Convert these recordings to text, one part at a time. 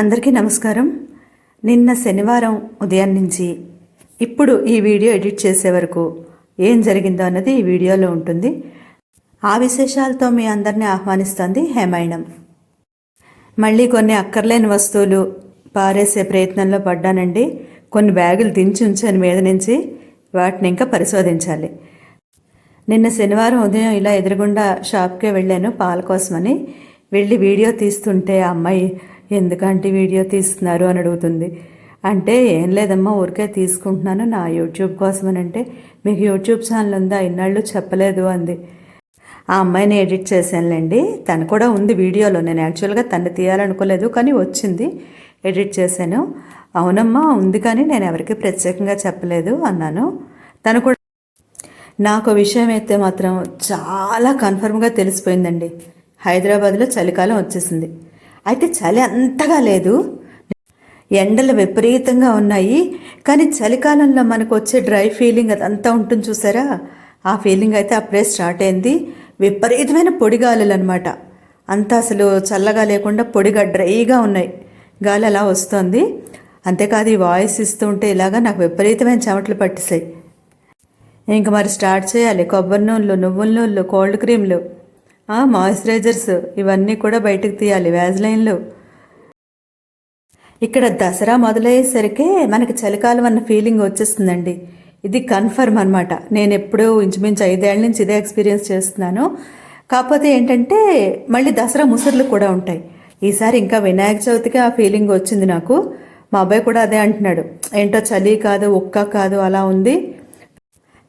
అందరికీ నమస్కారం. నిన్న శనివారం ఉదయం నుంచి ఇప్పుడు ఈ వీడియో ఎడిట్ చేసే వరకు ఏం జరిగిందో అన్నది ఈ వీడియోలో ఉంటుంది. ఆ విశేషాలతో మీ అందరినీ ఆహ్వానిస్తోంది హేమాయణం మళ్ళీ కొన్ని అక్కర్లేని వస్తువులు పారేసే ప్రయత్నంలో పడ్డానండి. కొన్ని బ్యాగులు దించి ఉంచాను మీద నుంచి. వాటిని ఇంకా పరిశోధించాలి. నిన్న శనివారం ఉదయం ఇలా ఎదురుగుండా షాప్కే వెళ్ళాను పాల కోసమని. వెళ్ళి వీడియో తీస్తుంటే ఆ అమ్మాయి ఎందుకంటే వీడియో తీస్తున్నారు అని అడుగుతుంది. అంటే ఏం లేదమ్మా ఊరికే తీసుకుంటున్నాను నా యూట్యూబ్ కోసమని అంటే మీకు యూట్యూబ్ ఛానల్ ఉందా? ఇన్నాళ్ళు చెప్పలేదు అంది. ఆ అమ్మాయిని ఎడిట్ చేశానులేండి. తను కూడా ఉంది వీడియోలో. నేను యాక్చువల్గా తను తీయాలనుకోలేదు కానీ వచ్చింది. ఎడిట్ చేశాను. అవునమ్మా ఉంది కానీ నేను ఎవరికి ప్రత్యేకంగా చెప్పలేదు అన్నాను. తను కూడా నాకు విషయం అయితే మాత్రం చాలా కన్ఫర్మ్గా తెలిసిపోయిందండి. హైదరాబాద్లో చలికాలం వచ్చేసింది. అయితే చలి అంతగా లేదు. ఎండలు విపరీతంగా ఉన్నాయి. కానీ చలికాలంలో మనకు వచ్చే డ్రై ఫీలింగ్ అదంతా ఉంటుంది చూసారా? ఆ ఫీలింగ్ అయితే అప్పుడే స్టార్ట్ అయింది. విపరీతమైన పొడిగాలులు అనమాట అంతా అసలు చల్లగా లేకుండా పొడిగా డ్రైగా ఉన్నాయి. గాలి అలా వస్తుంది. అంతేకాదు ఈ వాయిస్ ఇస్తూ ఉంటే ఇలాగా నాకు విపరీతమైన చెమటలు పట్టేసాయి ఇంక మరి స్టార్ట్ చేయాలి. కొబ్బరి నూనెలు నువ్వుల నూనెలు కోల్డ్ క్రీమ్లు. మాయిశ్చరైజర్స్ ఇవన్నీ కూడా బయటకు తీయాలి వ్యాజ్లైన్లు ఇక్కడ దసరా మొదలయ్యేసరికే మనకి చలికాలం అన్న ఫీలింగ్ వచ్చేస్తుందండి. ఇది కన్ఫర్మ్ అనమాట నేను ఎప్పుడూ ఇంచుమించు ఐదేళ్ళ నుంచి ఇదే ఎక్స్పీరియన్స్ చేస్తున్నాను. కాకపోతే ఏంటంటే మళ్ళీ దసరా ముసుర్లు కూడా ఉంటాయి. ఈసారి ఇంకా వినాయక చవితికి ఆ ఫీలింగ్ వచ్చింది నాకు. మా అబ్బాయి కూడా అదే అంటున్నాడు. ఏంటో చలి కాదు ఉక్క కాదు అలా ఉంది.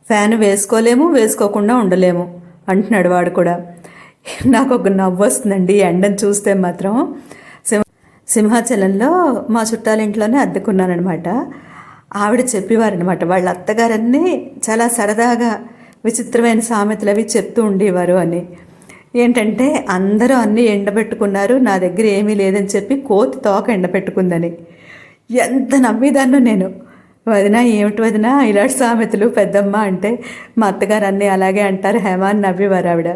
ఫ్యాన్ వేసుకోలేము వేసుకోకుండా ఉండలేము అంటున్నాడు వాడు కూడా. నాకు ఒక నవ్వు వస్తుందండి ఈ ఎండను చూస్తే మాత్రం సింహ సింహాచలంలో మా చుట్టాలింట్లోనే అద్దెకున్నానమాట ఆవిడ చెప్పేవారనమాట వాళ్ళ అత్తగారన్నీ చాలా సరదాగా విచిత్రమైన సామెతలు అవి చెప్తూ ఉండేవారు అని. ఏంటంటే అందరూ అన్నీ ఎండబెట్టుకున్నారు నా దగ్గర ఏమీ లేదని చెప్పి కోతి తోక ఎండబెట్టుకుందని. ఎంత నమ్మేదాన్నో నేను. వదిన ఏమిటి వదిన ఇలాంటి సామెతలు పెద్దమ్మ అంటే మా అత్తగారు అన్నీ అలాగే అంటారు హేమ అని నవ్వేవారు ఆవిడ.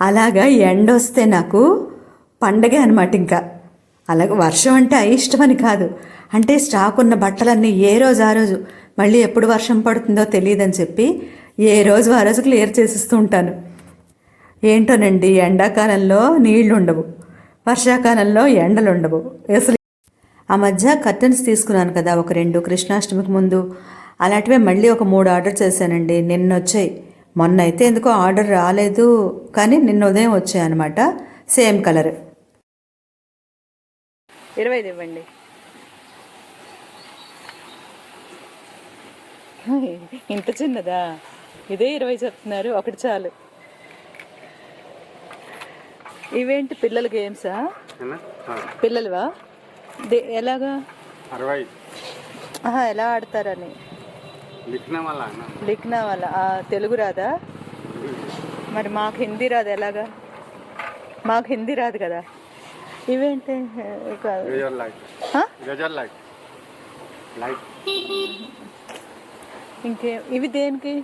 అలాగా ఎండ వస్తే నాకు పండగే అనమాట ఇంకా. అలాగే వర్షం అంటే అయిష్టమని కాదు. అంటే స్టాక్ ఉన్న బట్టలన్నీ ఏ రోజు ఆ రోజు మళ్ళీ ఎప్పుడు వర్షం పడుతుందో తెలియదని చెప్పి ఏ రోజు ఆ రోజు క్లియర్ చేసిస్తూ ఉంటాను. ఏంటోనండి ఎండాకాలంలో నీళ్ళు ఉండవు. వర్షాకాలంలో ఎండలు ఉండవు. అసలు ఆ మధ్య కర్టన్స్ తీసుకున్నాను కదా ఒక రెండు కృష్ణాష్టమికి ముందు. అలాంటివే మళ్ళీ ఒక మూడు ఆర్డర్ చేశానండి నిన్న వచ్చాయి మొన్న అయితే ఎందుకో ఆర్డర్ రాలేదు కానీ నిన్న ఉదయం వచ్చాయి అనమాట సేమ్ కలర్. ఇరవైది ఇవ్వండి. ఇంత చిన్నదా? ఇదే ఇరవై చెప్తున్నారు ఒకటి చాలు. ఇవేంటి పిల్లల గేమ్సా పిల్లలవా? దే ఎలాగా? ఎలా ఆడతారని. లిఖ్నా వాళ్ళ తెలుగు రాదా? మరి మాకు హిందీ రాదు ఎలాగా? మాకు హిందీ రాదు కదా. ఇవేంటి? ఇంకే ఇవి దేనికి?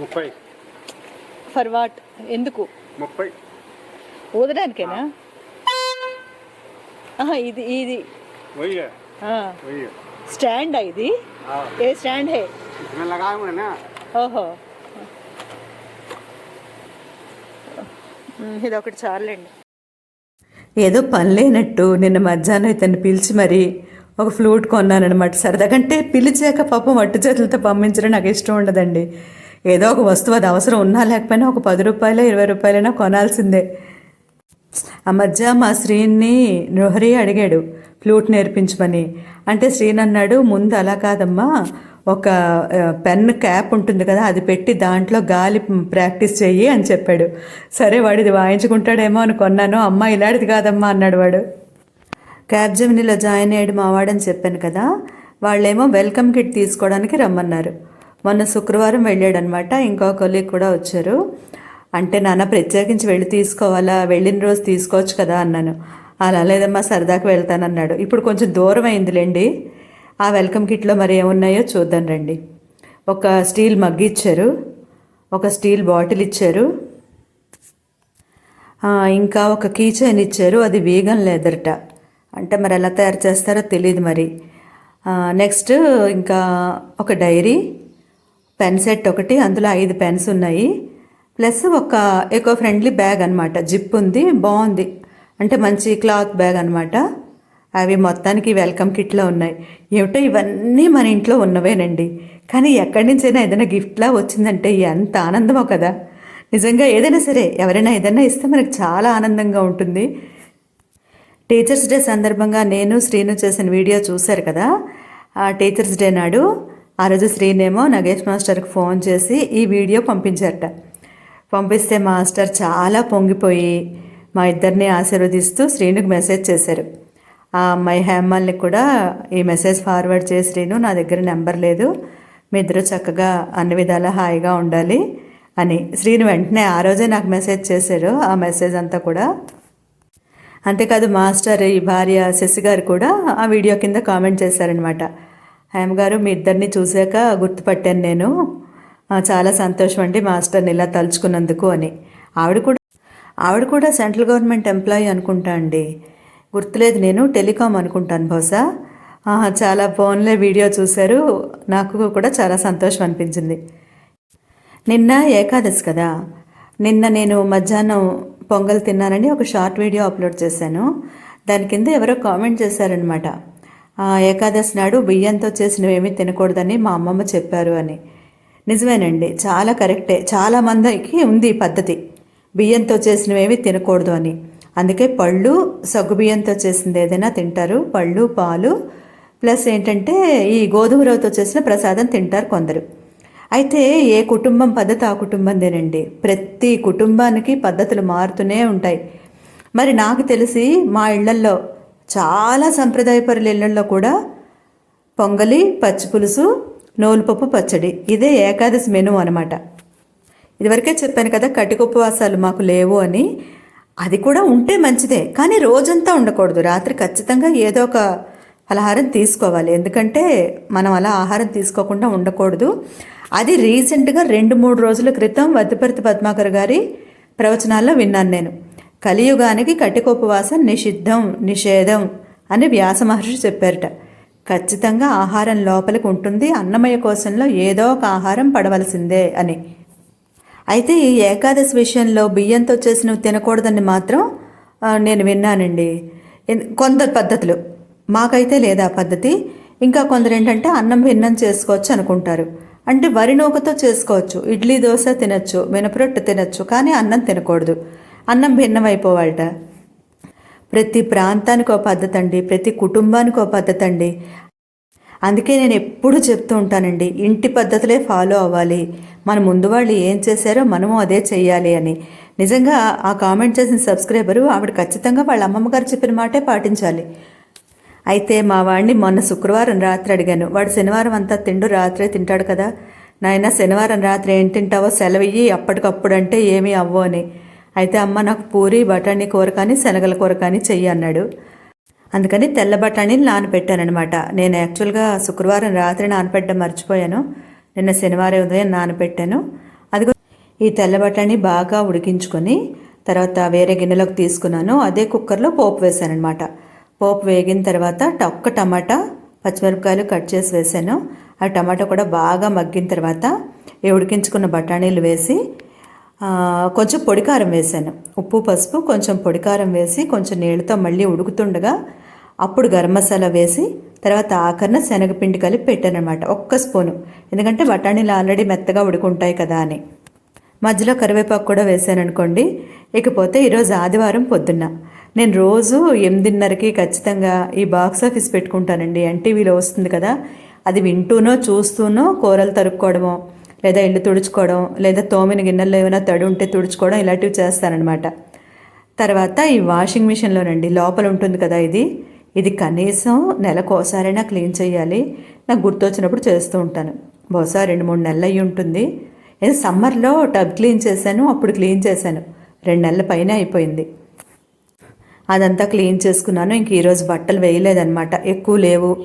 ముప్పై. For what? ఎందుకు? ముప్పై. ఊదడానికేనా? ఇది ఇది. స్టాండా ఇది हाँ ఏ స్టాండ్ హే इसमें लगाए हुए हैं ना ఓహో ఉమ్, ఇది ఒకటి చాలండి ఏదో పని లేనట్టు నిన్న మధ్యాహ్నం ఇతన్ని పిలిచి మరి ఒక ఫ్లూట్ కొన్నానమాట సరదాకంటే పిలిచాక పాపం వట్టు చేతులతో పంపించడం నాకు ఇష్టం ఉండదండి ఏదో ఒక వస్తువు అది అవసరం ఉన్నా లేకపోయినా ఒక పది రూపాయలు ఇరవై రూపాయలైనా కొనాల్సిందే ఆ మధ్య మా శ్రీని నృహరి అడిగాడు ఫ్లూట్ నేర్పించమని. అంటే శ్రీని అన్నాడు ముందు అలా కాదమ్మా. ఒక పెన్ క్యాప్ ఉంటుంది కదా అది పెట్టి దాంట్లో గాలి ప్రాక్టీస్ చెయ్యి అని చెప్పాడు. సరే వాడిది వాయించుకుంటాడేమో అని కొన్నాను. అమ్మ ఇలాంటిది కాదమ్మా అన్నాడు వాడు. క్యాబ్జెమినీలో జాయిన్ అయ్యాడు మావాడని చెప్పాను కదా. వాళ్ళేమో వెల్కమ్ కిట్ తీసుకోవడానికి రమ్మన్నారు. మొన్న శుక్రవారం వెళ్ళాడనమాట. ఇంకో కొలీగ్ కూడా వచ్చారు. అంటే నాన్న ప్రత్యేకించి వెళ్ళి తీసుకోవాలా? వెళ్ళిన రోజు తీసుకోవచ్చు కదా అన్నాను. అలా లేదమ్మా సరదాకి వెళ్తానన్నాడు. ఇప్పుడు కొంచెం దూరం అయిందిలేండి. ఆ వెల్కమ్ కిట్లో మరి ఏమున్నాయో చూద్దాం రండి. ఒక స్టీల్ మగ్ ఇచ్చారు. ఒక స్టీల్ బాటిల్ ఇచ్చారు. ఇంకా ఒక కీ చైన్ ఇచ్చారు. అది వీగన్ లెదర్ట. అంటే మరి ఎలా తయారు చేస్తారో తెలియదు మరి. నెక్స్ట్ ఇంకా ఒక డైరీ. పెన్ సెట్ ఒకటి అందులో ఐదు పెన్స్ ఉన్నాయి. ప్లస్ ఒక ఎకో ఫ్రెండ్లీ బ్యాగ్ అనమాట జిప్ ఉంది బాగుంది. అంటే మంచి క్లాత్ బ్యాగ్ అనమాట అవి మొత్తానికి వెల్కమ్ కిట్లో ఉన్నాయి. ఏమిటో ఇవన్నీ మన ఇంట్లో ఉన్నవేనండి. కానీ ఎక్కడి నుంచైనా ఏదైనా గిఫ్ట్లా వచ్చిందంటే ఎంత ఆనందమో కదా. నిజంగా ఏదైనా సరే ఎవరైనా ఏదైనా ఇస్తే మనకు చాలా ఆనందంగా ఉంటుంది. టీచర్స్ డే సందర్భంగా నేను శ్రీను చేసిన వీడియో చూశారు కదా? ఆ టీచర్స్ డే నాడు ఆ రోజు శ్రీనేమో నగేష్ మాస్టర్కి ఫోన్ చేసి ఈ వీడియో పంపించారట. పంపిస్తే మాస్టర్ చాలా పొంగిపోయి మా ఇద్దరిని ఆశీర్వదిస్తూ శ్రీనుకి మెసేజ్ చేశారు. ఆ అమ్మాయి హేమల్ని కూడా ఈ మెసేజ్ ఫార్వర్డ్ చేసి శ్రీను నా దగ్గర నెంబర్ లేదు. మీ ఇద్దరు చక్కగా అన్ని విధాలా హాయిగా ఉండాలి అని. శ్రీను వెంటనే ఆ రోజే నాకు మెసేజ్ చేశాడు ఆ మెసేజ్ అంతా కూడా. అంతేకాదు మాస్టర్ ఈ భార్య శశి గారు కూడా ఆ వీడియో కింద కామెంట్ చేశారనమాట హేమ గారు మీ ఇద్దరిని చూశాక గుర్తుపట్టాను నేను. చాలా సంతోషం అండి మాస్టర్ని ఇలా తలుచుకున్నందుకు అని. ఆవిడ కూడా ఆవిడ కూడా సెంట్రల్ గవర్నమెంట్ ఎంప్లాయీ అనుకుంటా అండి. గుర్తులేదు నేను టెలికాం అనుకుంటాను బహుశా. చాలా ఫోన్లే వీడియో చూశారు. నాకు కూడా చాలా సంతోషం అనిపించింది. నిన్న ఏకాదశి కదా. నిన్న నేను మధ్యాహ్నం పొంగల్ తిన్నానని ఒక షార్ట్ వీడియో అప్లోడ్ చేశాను. దాని కింద ఎవరో కామెంట్ చేశారనమాట ఏకాదశి నాడు బియ్యంతో చేసినవేమీ తినకూడదని మా అమ్మమ్మ చెప్పారు అని. నిజమేనండి చాలా కరెక్టే. చాలామందికి ఉంది ఈ పద్ధతి. బియ్యంతో చేసినవేవి తినకూడదు అని. అందుకే పళ్ళు సగ్గు బియ్యంతో చేసింది ఏదైనా తింటారు. పళ్ళు పాలు ప్లస్ ఏంటంటే ఈ గోధుమ రవ్వతో చేసిన ప్రసాదం తింటారు కొందరు. అయితే ఏ కుటుంబం పద్ధతి ఆ కుటుంబందేనండి. ప్రతి కుటుంబానికి పద్ధతులు మారుతూనే ఉంటాయి. మరి నాకు తెలిసి మా ఇళ్ళల్లో చాలా సంప్రదాయపరుల ఇళ్ళల్లో కూడా పొంగలి పచ్చి పులుసు నూలుపప్పు పచ్చడి. ఇదే ఏకాదశి మెను అనమాట. ఇదివరకే చెప్పాను కదా కటిక ఉపవాసాలు మాకు లేవు అని. అది కూడా ఉంటే మంచిదే కానీ రోజంతా ఉండకూడదు. రాత్రి ఖచ్చితంగా ఏదో ఒక ఫలహారం తీసుకోవాలి. ఎందుకంటే మనం అలా ఆహారం తీసుకోకుండా ఉండకూడదు. అది రీసెంట్గా రెండు మూడు రోజుల క్రితం వద్దిపర్తి పద్మాకర్ గారి ప్రవచనాల్లో విన్నాను నేను. కలియుగానికి కటికోపవాసం నిషిద్ధం నిషేధం అని వ్యాస మహర్షి చెప్పారట. ఖచ్చితంగా ఆహారం లోపలికి ఉంటుంది. అన్నమయ కోశంలో ఏదో ఒక ఆహారం పడవలసిందే అని. అయితే ఈ ఏకాదశి విషయంలో బియ్యంతో చేసినవి తినకూడదని మాత్రం నేను విన్నానండి. కొందరు పద్ధతులు. మాకైతే లేదా పద్ధతి. ఇంకా కొందరు ఏంటంటే అన్నం భిన్నం చేసుకోవచ్చు అనుకుంటారు. అంటే వరి నూకతో చేసుకోవచ్చు. ఇడ్లీ దోశ తినచ్చు మినపరొట్టు తినచ్చు కానీ అన్నం తినకూడదు. అన్నం భిన్నమైపోవాలట. ప్రతి ప్రాంతానికి ఒక పద్ధతి అండి ప్రతి కుటుంబానికి ఒక పద్ధతి అండి అందుకే నేను ఎప్పుడూ చెప్తూ ఉంటానండి ఇంటి పద్ధతులే ఫాలో అవ్వాలి. మన ముందు వాళ్ళు ఏం చేశారో మనము అదే చెయ్యాలి అని. నిజంగా ఆ కామెంట్ చేసిన సబ్స్క్రైబరు ఆవిడ ఖచ్చితంగా వాళ్ళ అమ్మమ్మ గారు చెప్పిన మాటే పాటించాలి. అయితే మా వాడిని మొన్న శుక్రవారం రాత్రి అడిగాను వాడు శనివారం అంతా తిండు రాత్రే తింటాడు కదా? నాయన శనివారం రాత్రి ఏం తింటావో సెలవియ్యి అప్పటికప్పుడు అంటే ఏమీ అవ్వో అని. అయితే అమ్మ నాకు పూరి బఠానీ కూర కానీ శనగల కూర కానీ చెయ్యి అన్నాడు. అందుకని తెల్ల బఠానీలు నానబెట్టానమాట నేను యాక్చువల్గా శుక్రవారం రాత్రి నానబెట్టడం మర్చిపోయాను. నిన్న శనివారం ఉదయం నానబెట్టాను. అదిగో ఈ తెల్ల బఠానీ బాగా ఉడికించుకొని తర్వాత వేరే గిన్నెలోకి తీసుకున్నాను. అదే కుక్కర్లో పోపు వేశానమాట పోపు వేగిన తర్వాత ఒక్క టమాటా పచ్చిమిరపకాయలు కట్ చేసి వేసాను ఆ టమాటా కూడా బాగా మగ్గిన తర్వాత ఈ ఉడికించుకున్న బఠానీలు వేసి కొంచెం పొడికారం వేసాను ఉప్పు పసుపు కొంచెం పొడికారం వేసి కొంచెం నీళ్ళతో మళ్ళీ ఉడుకుతుండగా అప్పుడు గరం మసాలా వేసి తర్వాత ఆఖరిన శనగపిండి కలిపి పెట్టాను అనమాట ఒక్క స్పూను. ఎందుకంటే బఠానీలు ఆల్రెడీ మెత్తగా ఉడుకుంటాయి కదా అని. మధ్యలో కరివేపాకు కూడా వేసాను అనుకోండి ఇకపోతే ఈరోజు ఆదివారం పొద్దున్న. నేను రోజు ఎనిమిదిన్నరకి ఖచ్చితంగా ఈ బాక్స్ ఆఫీస్ పెట్టుకుంటానండి. ఎన్టీవీలో వస్తుంది కదా. అది వింటూనో చూస్తూనో కూరలు తరుక్కోవడమో లేదా ఇల్లు తుడుచుకోవడం లేదా తోమిన గిన్నెల్లో ఏమైనా తడి ఉంటే తుడుచుకోవడం ఇలాంటివి చేస్తానన్నమాట తర్వాత ఈ వాషింగ్ మిషన్లోనండి లోపల ఉంటుంది కదా ఇది. ఇది కనీసం నెలకోసారైనా క్లీన్ చేయాలి. నాకు గుర్తొచ్చినప్పుడు చేస్తూ ఉంటాను. బహుశా రెండు మూడు నెలలు అయి ఉంటుంది. ఏదో సమ్మర్లో టబ్ క్లీన్ చేశాను అప్పుడు క్లీన్ చేశాను. రెండు నెలల పైన అయిపోయింది. అదంతా క్లీన్ చేసుకున్నాను. ఇంక ఈరోజు బట్టలు వేయలేదన్నమాట. ఎక్కువ లేవు.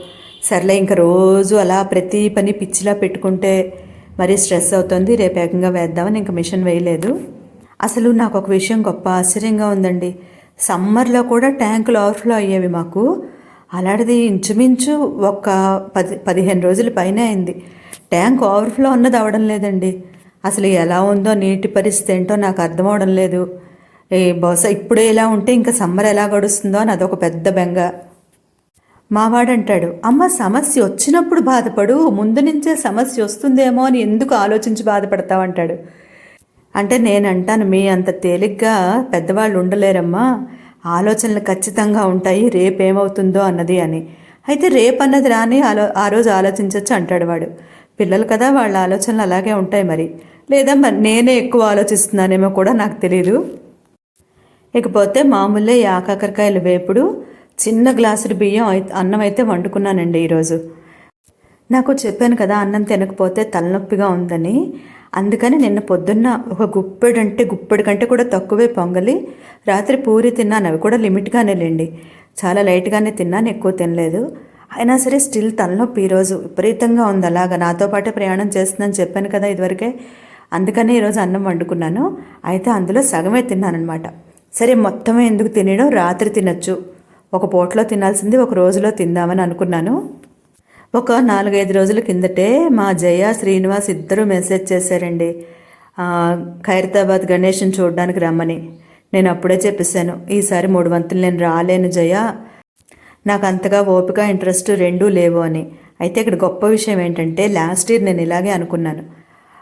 సర్లే ఇంక రోజు అలా ప్రతి పని పిచ్చిలా పెట్టుకుంటే మరీ స్ట్రెస్ అవుతుంది రేపు ఏకంగా వేద్దామని ఇంక మిషన్ వేయలేదు. అసలు నాకు ఒక విషయం గొప్ప ఆశ్చర్యంగా ఉందండి. సమ్మర్లో కూడా ట్యాంకులు ఓవర్ఫ్లో అయ్యేవి మాకు. అలాంటిది ఇంచుమించు ఒక పది పదిహేను రోజుల పైన అయింది. ట్యాంక్ ఓవర్ఫ్లో ఉన్నది అవడం లేదండి. అసలు ఎలా ఉందో నీటి పరిస్థితి ఏంటో నాకు అర్థం అవడం లేదు. ఏ బహుశా ఇప్పుడే ఇలా ఉంటే ఇంకా సమ్మర్ ఎలా గడుస్తుందో అని అదొక పెద్ద బెంగ. మావాడంటాడు అమ్మ సమస్య వచ్చినప్పుడు బాధపడు ముందు నుంచే సమస్య వస్తుందేమో అని ఎందుకు ఆలోచించి బాధపడతావంటాడు? అంటే నేను అంటాను మీ అంత తేలిగ్గా పెద్దవాళ్ళు ఉండలేరమ్మా. ఆలోచనలు ఖచ్చితంగా ఉంటాయి రేపేమవుతుందో అన్నది అని. అయితే రేపు అన్నది రాని ఆలో ఆ రోజు ఆలోచించవచ్చు అంటాడు వాడు. పిల్లలు కదా వాళ్ళ ఆలోచనలు అలాగే ఉంటాయి మరి. లేదా మరి నేనే ఎక్కువ ఆలోచిస్తున్నానేమో కూడా నాకు తెలియదు ఇకపోతే మామూలే ఆకాకరకాయలు ఆకాకరకాయల వేపుడు చిన్న గ్లాసుడు బియ్యం అన్నం అయితే వండుకున్నానండి ఈరోజు. నాకు చెప్పాను కదా అన్నం తినకపోతే తలనొప్పిగా ఉందని. అందుకని నిన్న పొద్దున్న ఒక గుప్పెడు అంటే గుప్పెడు కంటే కూడా తక్కువే పొంగలి. రాత్రి పూరి తిన్నాను అవి కూడా లిమిట్గానే లేండి. చాలా లైట్గానే తిన్నాను ఎక్కువ తినలేదు. అయినా సరే స్టిల్ తలనొప్పి ఈరోజు. విపరీతంగా ఉంది అలాగా. నాతో పాటే ప్రయాణం చేస్తుందని చెప్పాను కదా ఇదివరకే. అందుకనే ఈరోజు అన్నం వండుకున్నాను. అయితే అందులో సగమే తిన్నానమాట సరే మొత్తమే ఎందుకు తినడం రాత్రి తినచ్చు. ఒక పూటలో తినాల్సింది ఒక రోజులో తిందామని అనుకున్నాను. ఒక నాలుగైదు రోజుల కిందటే మా జయ శ్రీనివాస్ ఇద్దరు మెసేజ్ చేశారండి. ఖైరతాబాద్ గణేష్ని చూడడానికి రమ్మని. నేను అప్పుడే చెప్పేశాను ఈసారి మూడు వంతులు నేను రాలేను జయ. నాకు అంతగా ఓపిక ఇంట్రెస్ట్ రెండూ లేవు అని. అయితే ఇక్కడ గొప్ప విషయం ఏంటంటే లాస్ట్ ఇయర్ నేను ఇలాగే అనుకున్నాను.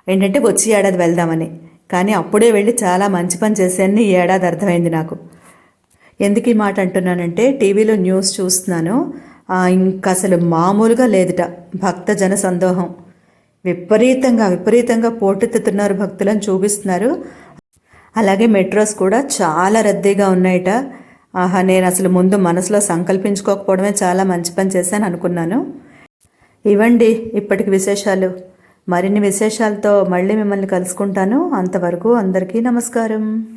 ఏంటంటే వచ్చి ఏడాది వెళ్దామని. కానీ అప్పుడే వెళ్ళి చాలా మంచి పని చేశానని ఈ ఏడాది అర్థమైంది నాకు. ఎందుకు ఈ మాట అంటున్నానంటే టీవీలో న్యూస్ చూస్తున్నాను. ఇంకా అసలు మామూలుగా లేదుట. భక్త జన సందోహం. విపరీతంగా విపరీతంగా పోటెత్తుతున్నారు భక్తులను చూపిస్తున్నారు. అలాగే మెట్రోస్ కూడా చాలా రద్దీగా ఉన్నాయట. ఆహా నేను అసలు ముందు మనసులో సంకల్పించుకోకపోవడమే చాలా మంచి పని చేశాను అనుకున్నాను. ఇవ్వండి ఇప్పటికి విశేషాలు. మరిన్ని విశేషాలతో మళ్ళీ మిమ్మల్ని కలుసుకుంటాను. అంతవరకు అందరికీ నమస్కారం.